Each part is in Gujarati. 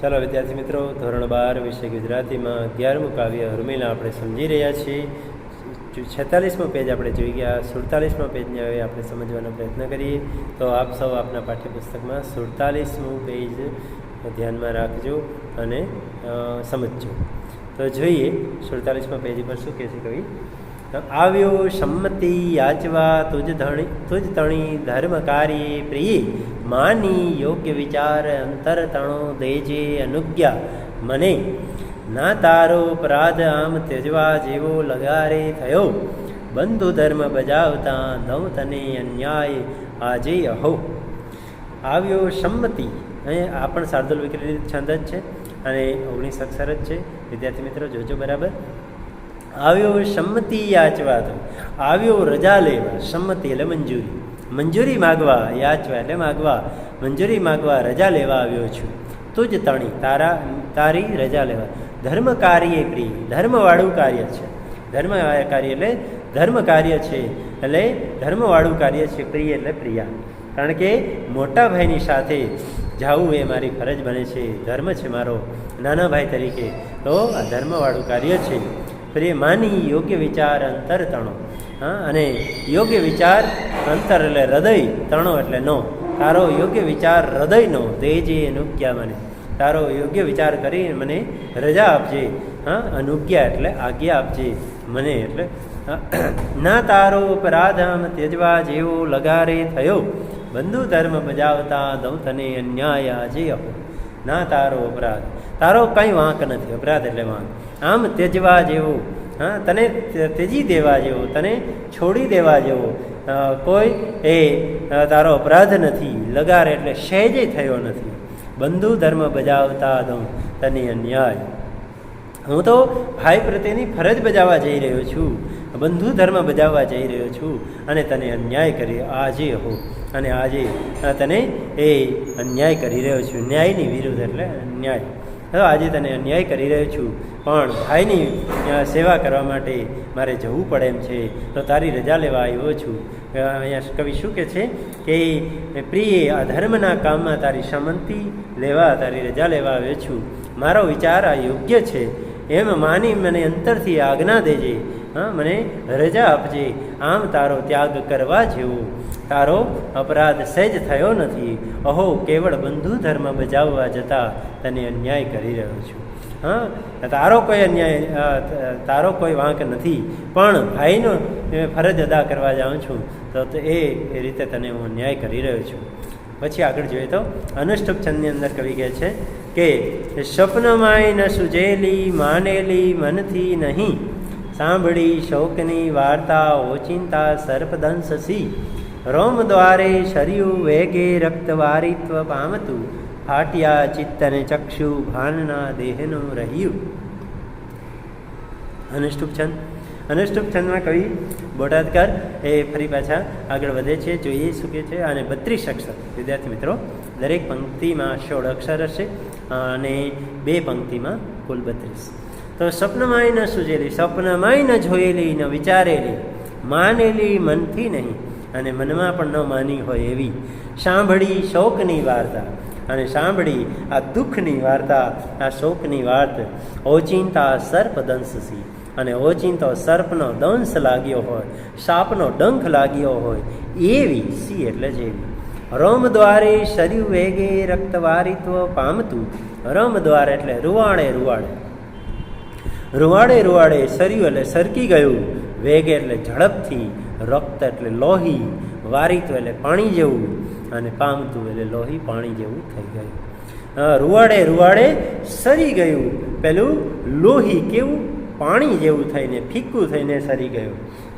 ચાલો વિદ્યાર્થી મિત્રો, ધોરણ બાર વિષય ગુજરાતીમાં અગિયારમું કાવ્ય ઉર્મિલા આપણે સમજી રહ્યા છીએ. છેતાલીસમો પેજ આપણે જોઈ ગયા, સુડતાલીસમા પેજને હવે આપણે સમજવાનો પ્રયત્ન કરીએ. તો આપ સૌ આપના પાઠ્યપુસ્તકમાં સુડતાલીસમું પેજ ધ્યાનમાં રાખજો અને સમજજો. તો જોઈએ, સુડતાલીસમાં પેજ પર શું કહે છે કવિ? આવ્યો સંમતિ યાચવા તુજ ધણી તુજ તણી ધર્મ કાર્યે પ્રિયે. માની યોગ્ય વિચાર અંતર તણો દેજે અનુજ્ઞા. મને, ના તારો અપરાધ આમ ત્યજવા જેવો લગારે થયો. બંધુ ધર્મ બજાવતા નવ તને અન્યાય આજે અહો. આવ્યો સંમતિ. આ પણ શાર્દુલ વિક્રી છંદ જ છે. અને ઓગણીસ અક્ષર જ છે. વિદ્યાર્થી મિત્રો, જોજો બરાબર. આવ્યો સંમતિ યાચવા તો આવ્યો રજા લેવા. સંમતિ એટલે મંજૂરી. મંજૂરી માગવા, યાચવા એટલે માગવા. મંજૂરી માગવા રજા લેવા આવ્યો છું. તુજ તણી, તારા, તારી રજા લેવા. ધર્મ કાર્ય પ્રિય, ધર્મવાળું કાર્ય છે. ધર્મ કાર્ય એટલે ધર્મ કાર્ય છે. એટલે ધર્મવાળું કાર્ય છે પ્રિય એટલે પ્રિયા. કારણ કે મોટા ભાઈની સાથે જાવું એ મારી ફરજ બને છે. ધર્મ છે મારો. નાના ભાઈ તરીકે. તો આ ધર્મવાળું કાર્ય છે. પ્રિય માની યોગ્ય વિચાર અંતર તણો. હા, અને યોગ્ય વિચાર અંતર એટલે હૃદય, તણો એટલે નો. તારો યોગ્ય વિચાર હૃદયનો દેજે અનુજ્ઞા મને. તારો યોગ્ય વિચાર કરી મને રજા આપજે. હા અનુજ્ઞા એટલે આજ્ઞા આપજે મને એટલે. ના તારો અપરાધમ આમ ત્યજવા જેવો લગારે થયો. બંધુ ધર્મ બજાવતા દઉં તને અન્યાય આજે અહો ના તારો અપરાધ. તારો કંઈ વાંક નથી, અપરાધ એટલે વાંક. આમ ત્યજવા જેવો હા, તને ત્ય- ત્યજી દેવા જેવો, તને છોડી દેવા જેવો. કોઈ એ તારો અપરાધ નથી, લગાર એટલે સહેજે થયો નથી. બંધુ ધર્મ બજાવતા દઉં, તને અન્યાય. હું તો ભાઈ પ્રત્યેની ફરજ બજાવવા જઈ રહ્યો છું, બંધુ ધર્મ બજાવવા જઈ રહ્યો છું, અને તને અન્યાય કરી આજે હો, અને આજે તને એ અન્યાય કરી રહ્યો છું. ન્યાયની વિરુદ્ધ એટલે અન્યાય આજે તને અન્યાય કરી રહ્યો છું, પણ ભાઈની સેવા કરવા માટે મારે જવું પડે એમ છે, તો તારી રજા લેવા આવ્યો છું. અહીંયા કવિ શું કહે છે કે પ્રિય આ ધર્મના કામમાં તારી સંમતિ લેવા, તારી રજા લેવા આવ્યો છું. મારો વિચાર આ યોગ્ય છે. એમ માની મને અંતરથી આજ્ઞા દેજે. હા, મને રજા આપજે. આમ તારો ત્યાગ કરવા જેવો. તારો અપરાધ સહેજ થયો નથી. અહો, કેવળ બંધુ ધર્મ બજાવવા જતાં તને અન્યાય કરી રહ્યો છું. હા, તારો કોઈ અન્યાય તારો કોઈ વાંક નથી. પણ ભાઈનો ફરજ અદા કરવા જાઉં છું, તો એ રીતે તને હું અન્યાય કરી રહ્યો છું. પછી આગળ જોઈએ તો અનુષ્ઠુપ છંદની અંદર કવિ કહે છે કે, સ્વપ્નમાંય ન સુજેલી, માનેલી મનથી નહીં. સાંભળી શોકની વાર્તા, ઓચિંતા, સર્પદંશસી. રોમ દ્વારે શર્યુ વેગે રક્તવારિત્વ પામતું ફાટ્યા ચિત્તને ચક્ષુ ભાનના દેહનું રહ્યું. અનુષ્ટુપ છંદ. અનુષ્ટુપ છંદમાં કવિ બોટાદકાર એ ફરી પાછા આગળ વધે છે, જોઈએ શું કે છે, અને બત્રીસ અક્ષર. વિદ્યાર્થી મિત્રો, દરેક પંક્તિમાં સોળ અક્ષર હશે અને બે પંક્તિમાં કુલ બત્રીસ. તો સ્વપ્નમાંય ન સૂજેલી, સ્વપ્નમાંય ન જોયેલી, ન વિચારેલી, માનેલી મનથી નહીં. અને મનમાં પણ ન માની હોય એવી સાંભળી શોકની વાર્તા. અને સાંભળી આ દુઃખની વાર્તા, આ શોકની વાત ઓચિંતા સર્પદંશસી અને ઓચિંતો સર્પનો દંશ લાગ્યો હોય, સાપનો ડંખ લાગ્યો હોય, એવી સી એટલે જેવી. રોમ દ્વારે શરીર વેગે રક્તવારિત્વ પામતું. રોમ દ્વાર એટલે રૂવાડે રૂવાડે. રૂવાડે રૂવાડે શરીર એટલે સરકી ગયું. વેગ એટલે ઝડપથી, રક્ત એટલે લોહી, વારીતું એટલે પાણી જેવું અને પામતું એટલે લોહી પાણી જેવું થઈ ગયું. રૂવાડે રૂવાડે સરી ગયું. પેલું લોહી કેવું? પાણી જેવું થઈને ફીક્કું થઈને સરી ગયું.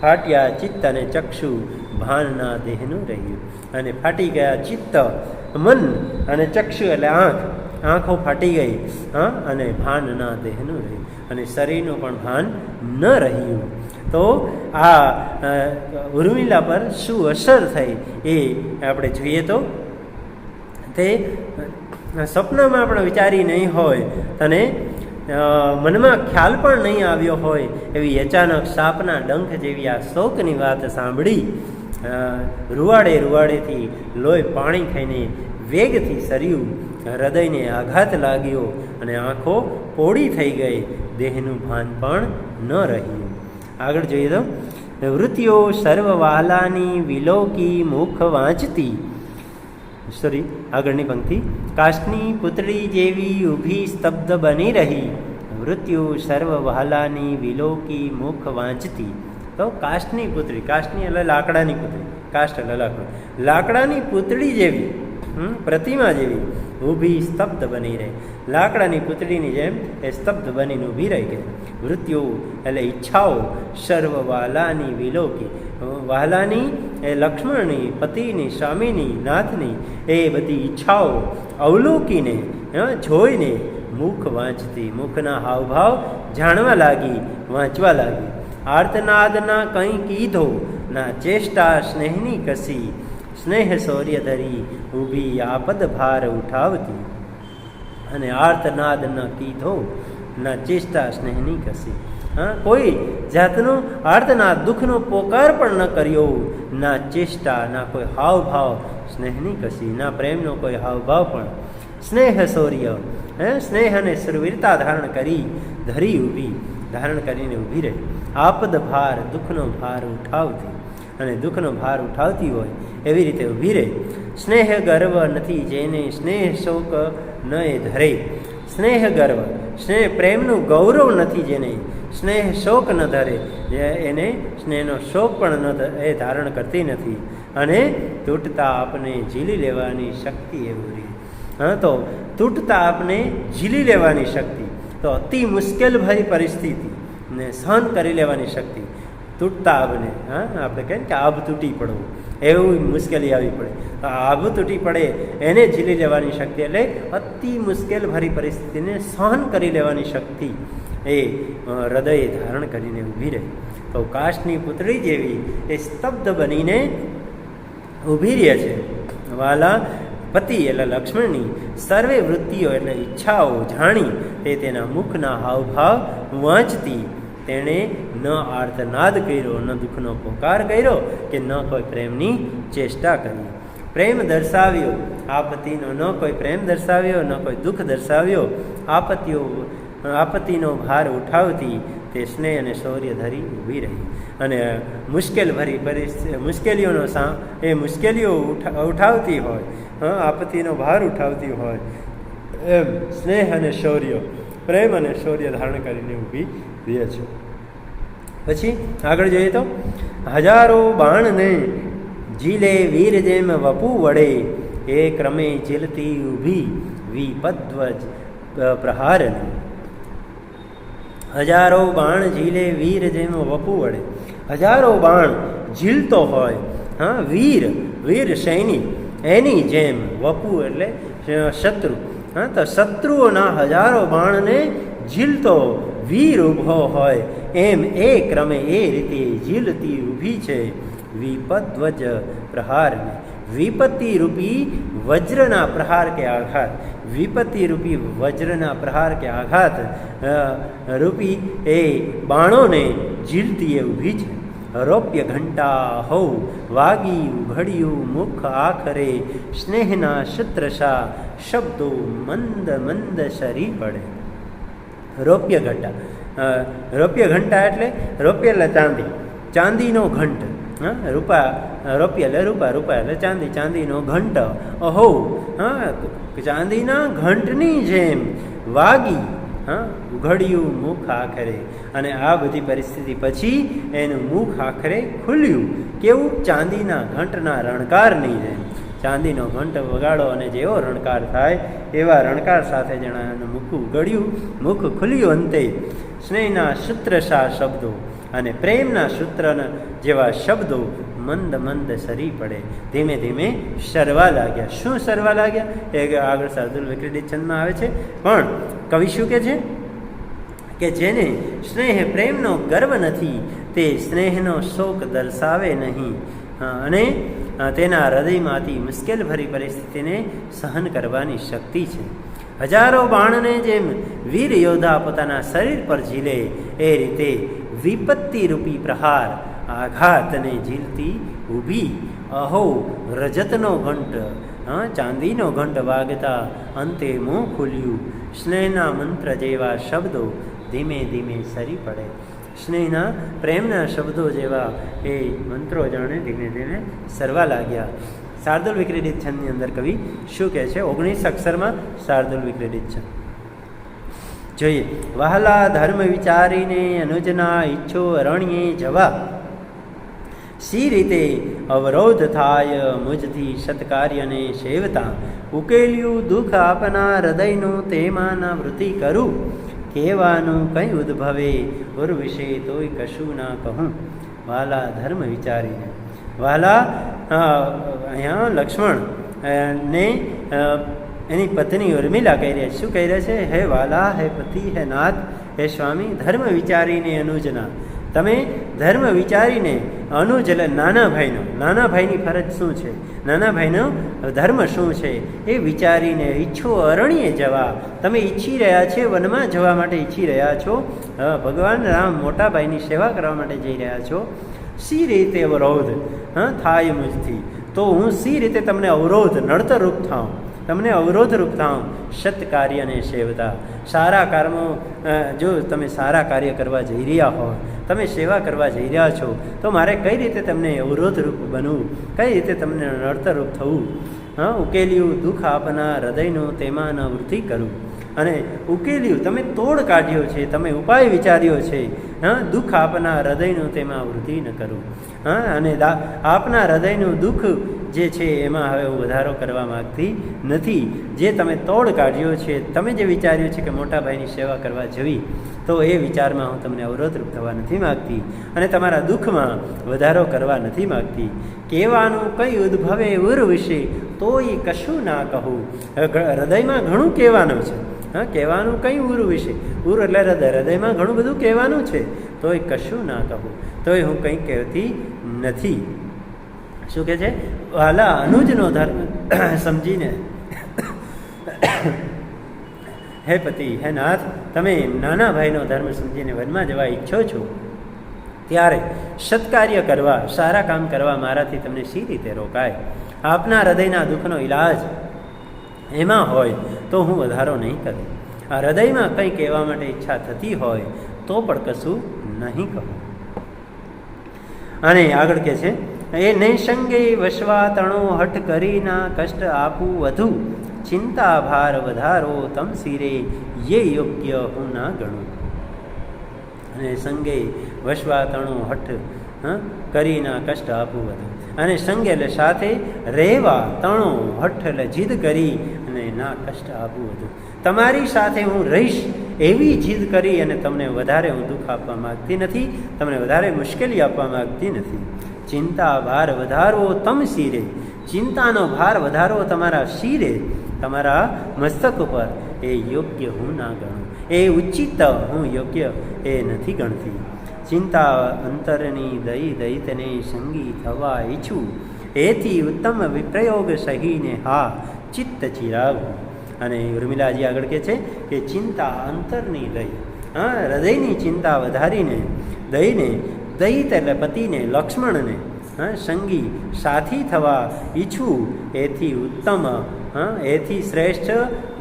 ફાટ્યા ચિત્ત અને ચક્ષુ ભાનના દેહનું રહ્યું. અને ફાટી ગયા ચિત્ત, મન અને ચક્ષુ એટલે આંખ. આંખો ફાટી ગઈ, હા, અને ભાનના દેહનું રહ્યું. અને શરીરનું પણ ભાન ન રહ્યું. તો આ ઉર્મિલા પર શું અસર થઈ એ આપણે જોઈએ તો. તે સપનામાં આપણે વિચારી નહીં હોય અને મનમાં ખ્યાલ પણ નહીં આવ્યો હોય એવી અચાનક સાપના ડંખ જેવી આ શોકની વાત સાંભળી રૂવાડે રૂવાડેથી લોહી પાણી ખાઈને વેગથી સર્યું, હૃદયને આઘાત લાગ્યો અને આંખો પોળી થઈ ગઈ, દેહનું ભાન પણ ન રહ્યું. આગળ જોઈએ તો, વૃત્તિઓ સર્વ વાલાની વિલોકી મુખ વાંચતી. સોરી આગળની પંક્તિ કાશની પુતળી જેવી ઊભી સ્તબ્ધ બની રહી. મૃત્યુ સર્વ વહાલાની વિલોકી મુખ વાંચતી. તો કાષ્ટની પુતળી, કાષ્ટની એટલે લાકડાની પુતળી, કાષ્ટ એટલે લાકડું. લાકડાની પુતળી જેવી પ્રતિમા જેવી ઊભી સ્તબ્ધ બની રહી. લાકડાની પૂતળીની જેમ એ સ્તબ્ધ બનીને ઊભી રહી ગઈ. મૃત્યુ એટલે ઈચ્છાઓ સર્વ વાલાની વિલોકી. વાલાની એ લક્ષ્મણની, પતિની, સ્વામીની, નાથની એ બધી ઈચ્છાઓ અવલોકીને જોઈને મુખ વાંચતી, મુખના હાવભાવ જાણવા લાગી, વાંચવા લાગી. આર્તનાદના કંઈ કીધો, ના ચેષ્ટા સ્નેહની કસી. સ્નેહ શૌર્ય ધરી ઊભી આપદ ભાર ઉઠાવતી. અને આર્તનાદ ન કીધો, ના ચેષ્ટા સ્નેહની કસી. હા, કોઈ જાતનો આર્તનાદ દુઃખનો પોકાર પણ ન કર્યો, ના ચેષ્ટા, ના કોઈ હાવભાવ સ્નેહની કસી, ના પ્રેમનો કોઈ હાવભાવ પણ. સ્નેહ શૌર્ય, હે, સ્નેહ અને સુરવીરતા ધારણ કરી, ધરી ઊભી, ધારણ કરીને ઊભી રહી. આપદ ભાર, દુઃખનો ભાર ઉઠાવતી. અને દુઃખનો ભાર ઉઠાવતી હોય એવી રીતે ઊભી રહે. સ્નેહ ગર્વ નથી જેને સ્નેહ શોક ન એ ધરે. સ્નેહ ગર્વ, સ્નેહ પ્રેમનું ગૌરવ નથી જેને સ્નેહ શોક ન ધરે. એને સ્નેહનો શોક પણ ન એ ધારણ કરતી નથી. અને તૂટતા આપને ઝીલી લેવાની શક્તિ એવું રહી. હા, તો તૂટતા આપને ઝીલી લેવાની શક્તિ. તો અતિ મુશ્કેલ ભરી પરિસ્થિતિ ને સહન કરી લેવાની શક્તિ. તૂટતા આબને હા, આપણે કહીએ કે આબ તૂટી પડવું. એવું મુશ્કેલી આવી પડે. આબ તૂટી પડે, એને ઝીલી લેવાની શક્તિ એટલે અતિ મુશ્કેલ ભરી પરિસ્થિતિને સહન કરી લેવાની શક્તિ એ હૃદયે ધારણ કરીને ઊભી રહે. તો કાશની પુતળી જેવી એ સ્તબ્ધ બનીને ઊભી રહે છે. વાલા પતિ એટલે લક્ષ્મણની સર્વે વૃત્તિઓ એટલે ઈચ્છાઓ જાણી તે તેના મુખના હાવભાવ વાંચતી તેણે ન આર્તનાદ કર્યો, ન દુઃખનો પોકાર કર્યો કે ન કોઈ પ્રેમની ચેષ્ટા કરી. પ્રેમ દર્શાવ્યો, આપત્તિનો ન કોઈ પ્રેમ દર્શાવ્યો, ન કોઈ દુઃખ દર્શાવ્યો. આપત્તિઓ, આપત્તિનો ભાર ઉઠાવતી તે સ્નેહ અને શૌર્ય ધરી ઊભી રહી. અને મુશ્કેલ ભરી પરિસ્થિતિ મુશ્કેલીઓનો સા, એ મુશ્કેલીઓ ઉઠા, ઉઠાવતી હોય આપત્તિનો ભાર ઉઠાવતી હોય, એમ સ્નેહ અને શૌર્ય, પ્રેમ અને શૌર્ય ધારણ કરીને ઊભી રહે છે. પછી આગળ જોઈએ તો, હજારો બાણને જીલે વીર જેમ વપુ વડે એ ક્રમે ઝીલતી ઊભી વિપદ્વજ પ્રહારને. હજારો બાણ ઝીલે વીર જેમ વપુ વડે હજારો બાણ ઝીલતો હોય, હા, વીર વીર સૈનિક, એની જેમ વપુ એટલે શત્રુ. હા, તો શત્રુઓના હજારો બાણને ઝીલતો વીર ઊભો હોય, એમ એ ક્રમે એ રીતે ઝીલતી ઊભી છે. વિપદ્વજ પ્રહારને વિપત્તિ રૂપી વજ્રના પ્રહાર કે આઘાત. વિપત્તિ રૂપી વજ્રના પ્રહાર કે આઘાત રૂપી એ બાણોને ઝીલતી એ ઊભી છે. રૌપ્ય ઘંટા હૌ વાગી ઉઘડ્યું મુખ આખરે, સ્નેહના શત્રશા શબ્દો મંદ મંદ શરી પડે. રૌપ્ય ઘંટા. રોપ્ય ઘંટા એટલે રૌપ્ય એટલે ચાંદી. ચાંદીનો ઘંટ. હા, રૂપા રૌપ્ય એટલે રૂપા રૂપા એટલે ચાંદી. ચાંદીનો ઘંટ. અહો, હા ચાંદીના ઘંટની જેમ વાગી, હા, ઉઘડ્યું મુખ આખરે. અને આ બધી પરિસ્થિતિ પછી એનું મુખ આખરે ખુલ્યું. કેવું? ચાંદીના ઘંટના રણકારની જેમ. ચાંદીનો ઘંટ વગાડો અને જેવો રણકાર થાય, એવા રણકાર સાથે જણાનું મુખ ઉગડ્યું મુખ ખુલ્યું અંતે સ્નેહના સૂત્રશા શબ્દો અને પ્રેમના સૂત્રના જેવા શબ્દો મંદ મંદ સરી પડે. ધીમે ધીમે સરવા લાગ્યા. શું સરવા લાગ્યા? એ આગળ શાર્દુલ વિક્રડી છંદમાં આવે છે. પણ કવિ શું કે છે? કે જેને સ્નેહ પ્રેમનો ગર્વ નથી, તે સ્નેહનો શોક દર્શાવે નહીં. અને તેના હૃદયમાંથી મુશ્કેલભરી પરિસ્થિતિને સહન કરવાની શક્તિ છે. હજારો બાણને જેમ વીર યોદ્ધા પોતાના શરીર પર ઝીલે, એ રીતે વિપત્તિરૂપી પ્રહાર આઘાતને ઝીલતી ઊભી, અહો રજતનો ઘંટ ચાંદીનો ઘંટ વાગતા અંતે મોં ખુલ્યું, સ્નેહના મંત્ર જેવા શબ્દો ધીમે ધીમે સરી પડે. સ્નેહના પ્રેમના શબ્દો જેવા એ મંત્રો જાણે ધીમે ધીમે સરવા લાગ્યા. શાર્દુલ વિક્રેડિત છંદની અંદર કવિ શું કહે છે? ઓગણીસ અક્ષરમાં શાર્દુલ વિક્રેડિત છંદ જોઈએ. વહાલા ધર્મ વિચારીને અનુજના ઈચ્છો અરણ્યે જવા. સી રીતે અવરોધ થાય મુજથી સત્કાર્યને સેવતા. ઉકેલ્યું દુઃખ આપના હૃદયનું તેમાંના વૃત્તિ કરું. કહેવાનું કંઈ ઉદ્ભવે? ગુરુ વિશે તોય કશું ના કહું. વાલા ધર્મ વિચારીને. વાલા અહીંયા લક્ષ્મણ ને એની પત્ની ઉર્મિલા કહી રહ્યા શું કહી રહ્યા છે? હે વાલા, હે પતિ, હે નાથ, હે સ્વામી, ધર્મ વિચારીને અનુજના. તમે ધર્મ વિચારીને અનુજ એટલે નાના ભાઈનો. નાના ભાઈની ફરજ શું છે? નાના ભાઈનો ધર્મ શું છે? એ વિચારીને ઈચ્છો અરણ્યે જવા. તમે ઈચ્છી રહ્યા છે, વનમાં જવા માટે ઈચ્છી રહ્યા છો. ભગવાન રામ મોટા ભાઈની સેવા કરવા માટે જઈ રહ્યા છો. સી રીતે અવરોધ? હા, થાય મુજથી. તો હું સી રીતે તમને અવરોધ, નડતરરૂપ થાઉં? તમને અવરોધરૂપ થાઉં સત કાર્યને સેવતા. સારા કર્મો જો તમે સારા કાર્ય કરવા જઈ રહ્યા હો, તમે સેવા કરવા જઈ રહ્યા છો, તો મારે કઈ રીતે તમને અવરોધરૂપ બનવું? કઈ રીતે તમને નડતરરૂપ થવું? હા, ઉકેલ્યું દુઃખ આપના હૃદયનું તેમાં વૃદ્ધિ કરું. અને ઉકેલ્યું, તમે તોડ કાઢ્યો છે, તમે ઉપાય વિચાર્યો છે હા? દુઃખ આપના હૃદયનું તેમાં વૃદ્ધિ ન કરું. હા? અને આપના હૃદયનું દુઃખ જે છે એમાં હવે હું વધારો કરવા માગતી નથી. જે તમે તોડ કાઢ્યો છે, તમે જે વિચાર્યું છે કે મોટા ભાઈની સેવા કરવા જવી, તો એ વિચારમાં હું તમને અવરોધરૂપ થવા નથી માગતી અને તમારા દુઃખમાં વધારો કરવા નથી માગતી. કહેવાનું કંઈ ઉદ્ભવે ઉર વિશે તો એ કશું ના કહું. હૃદયમાં ઘણું કહેવાનું છે. હા, કહેવાનું કંઈ ઉર વિશે? ઉર એટલે હૃદય. હૃદયમાં ઘણું બધું કહેવાનું છે. તોય કશું ના કહું. તોય હું કંઈ કહેતી નથી. શું કહે છે? વાલા અનુજનો ધર્મ. સમજીને. હે પતિ, હે નાથ, તમે નાના ભાઈનો ધર્મ સમજીને વનમાં જવા ઈચ્છો છો? ત્યારે સત્કાર્ય કરવા, સારા કામ કરવા મારાથી તમને સી રીતે રોકાય? આપના હૃદયના દુઃખનો ઈલાજ એમાં હોય. તો હું વધારો નહીં કરું. આ હૃદયમાં કંઈ કહેવા માટે ઈચ્છા થતી હોય તો પણ કશું નહીં કહું. અને આગળ કે છે, એ નૈસંગે વસવા તણો કરીના કષ્ટ આપું વધુ. ચિંતા ભાર વધારો તમ સિરે, યે યોગ્ય હું ના ગણું. અને સંગે વસવા તણો હઠ કરીના કષ્ટ આપું વધુ. અને સંગે એટલે સાથે રહેવા તણો હઠ એટલે જીદ કરી ના કષ્ટ આપવું હતું. તમારી સાથે હું રહીશ એવી જીદ કરી અને તમને વધારે હું દુઃખ આપવા માગતી નથી, તમને વધારે મુશ્કેલી આપવા માગતી નથી. ચિંતા ભાર વધારવો તમ શિરે. ચિંતાનો ભાર વધારવો તમારા શિરે. તમારા મસ્તક ઉપર એ યોગ્ય હું ના ગણું. એ ઉચિત હું યોગ્ય એ નથી ગણતી. ચિંતા અંતરની દઈ દૈતને સંગી થવા ઈચ્છું. એથી ઉત્તમ વિપ્રયોગ સહીને હા ચિત્ત ચિરાવું અને ઉર્મિલાજી આગળ કહે છે કે ચિંતા અંતરની દઈ હા, હૃદયની ચિંતા વધારીને, દઈને, દૈત એટલે પતિને, લક્ષ્મણને, હા, સંગી, સાથી થવા ઈચ્છું, એથી ઉત્તમ, હા, એથી શ્રેષ્ઠ,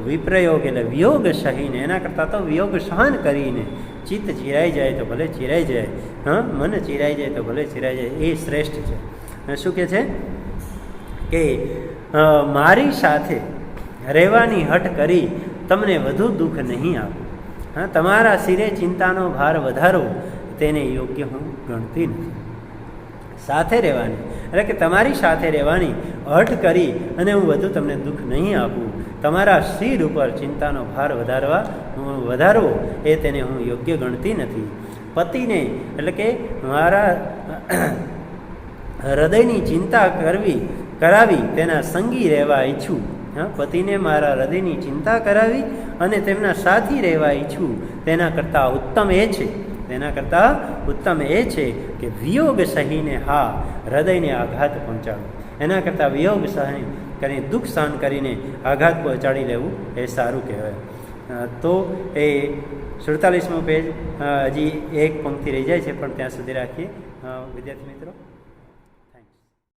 વિપ્રયોગ એટલે વિયોગ સહીને, એના કરતાં તો વિયોગ સહન કરીને ચિત્ત ચિરાઈ જાય તો ભલે ચિરાઈ જાય, હા, મન ચિરાઈ જાય તો ભલે ચિરાઈ જાય, એ શ્રેષ્ઠ છે. શું કહે છે? કે મારી સાથે રહેવાની હઠ કરી તમને વધુ દુઃખ નહીં આપું. હા, તમારા શિરે ચિંતાનો ભાર વધારો, તેને યોગ્ય હું ગણતી નથી. સાથે રહેવાની, એટલે કે તમારી સાથે રહેવાની હઠ કરી અને હું વધુ તમને દુઃખ નહીં આપું. તમારા શિર ઉપર ચિંતાનો ભાર વધારવા, હું વધારવો એ તેને હું યોગ્ય ગણતી નથી. પતિને, એટલે કે મારા હૃદયની ચિંતા કરવી કરાવી, તેના સંગી રહેવા ઈચ્છું. હા, પતિને મારા હૃદયની ચિંતા કરાવી અને તેમના સાથી રહેવા ઈચ્છું. તેના કરતાં ઉત્તમ એ છે, તેના કરતાં ઉત્તમ એ છે કે વિયોગ સહીને હા, હૃદયને આઘાત પહોંચાડો. એના કરતાં વિયોગ સહન કરીને દુઃખ સહન કરીને આઘાત પહોંચાડી લેવું એ સારું કહેવાય. તો એ સુડતાલીસમો પેજ હજી એક પંક્તિ રહી જાય છે, પણ ત્યાં સુધી રાખીએ. વિદ્યાર્થી મિત્રો.